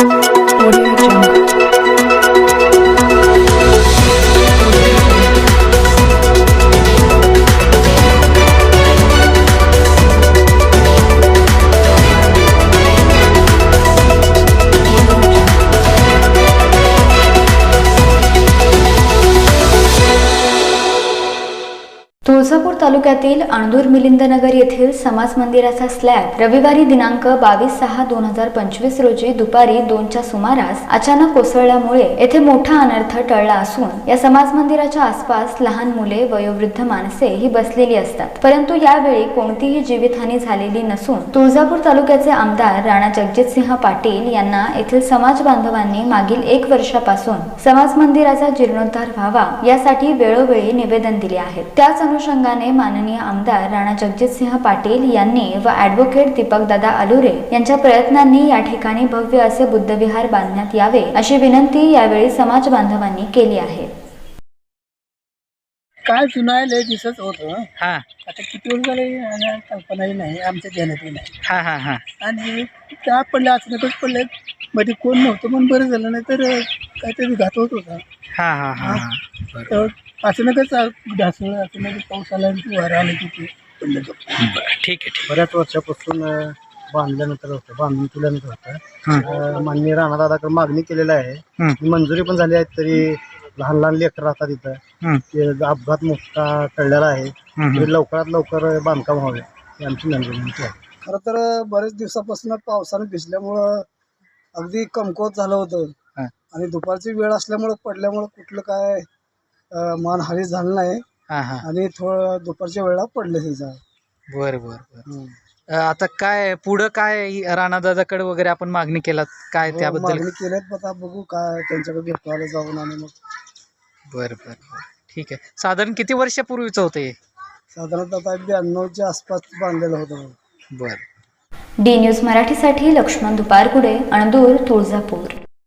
Thank you. Tuljapur तालुक्यातील अणदूर मिलिंदनगर येथील समाज मंदिराचा स्लॅब रविवारी दिनांक बावीस सहा दोन हजार पंचवीस रोजी दुपारी दोनच्या सुमारास अचानक कोसळल्यामुळे येथे मोठा अनर्थ टळला असून या समाज मंदिराच्या आसपास लहान मुले वयोवृद्ध माणसे ही बसलेली असतात. परंतु यावेळी कोणतीही जीवितहानी झालेली नसून तुळजापूर तालुक्याचे आमदार राणा जगजितसिंह पाटील यांना येथील समाज बांधवांनी मागील एक वर्षापासून समाज मंदिराचा जीर्णोद्धार व्हावा यासाठी वेळोवेळी निवेदन दिले आहे त्याच अनुषंगाने माननीय आमदार राणा जगजितसिंह पाटील यांनी व ॲडव्होकेट दीपकदादा अलुरे यांच्या प्रयत्नांनी या ठिकाणी भव्य असे बुद्धविहार बांधण्यात यावे अशी विनंती यावेळी समाज बांधवांनी केली आहे. काय जुनायला दिसत होतं हा? आता किती वेळ झाले आणि कल्पनाही नाही आमच्या ध्यानातही नाही. हा हा हा. आणि त्या पडल्या अचानकच पडले मध्ये कोण नव्हतं पण बरं झालं. नाही तर काहीतरी घात होत. होता हा हा हा. हा. बरं तर अचानकच ढासळ अचानक पाऊस आला आणि ती वारा आली तिथे. पडलं तो. बरं ठीक आहे ठीक बऱ्याच वर्षापासून अं, बांधल्यानंतर होतं बांधून केल्यानंतर होतं. हं. अं, माननीय राणादादाकडे मागणी केलेली आहे. हं. मंजुरी पण झाली आहे तरी लहान लहान लेकर राहतात इथं. हं. ते अपघात मोठा टळलेला आहे. हं, तरी लवकरात लवकर बांधकाम व्हावे ही आमची विनंती आहे. खरं तर बरेच दिवसापासून पावसानं भिजल्यामुळं अगदी कमकुवत झालं होतं. हा. आणि दुपारची वेळ असल्यामुळं पडल्यामुळं कुठलं काय अं, मानहानी झालं नाही. हा हा. आणि थोडं दुपारच्या वेळेला पडले तिचं बरं बरं बरं. अं, आता काय पुढं काय राणादादाकडे वगैरे आपण मागणी केला काय त्याबद्दल? हो, मागणी केल्यात आता बघू काय त्यांच्याकडे भेटायला जाऊन आणि मग. बरं बरं बरं. ठीक आहे. साधारण किती वर्षापूर्वीचं होतं हे? साधारणतः आता ब्याण्णवच्या आसपास बांधलेलं होतं. बरं. डी न्यूज मराठीसाठी लक्ष्मण दुपारकुडे अणदूर तुळजापूर.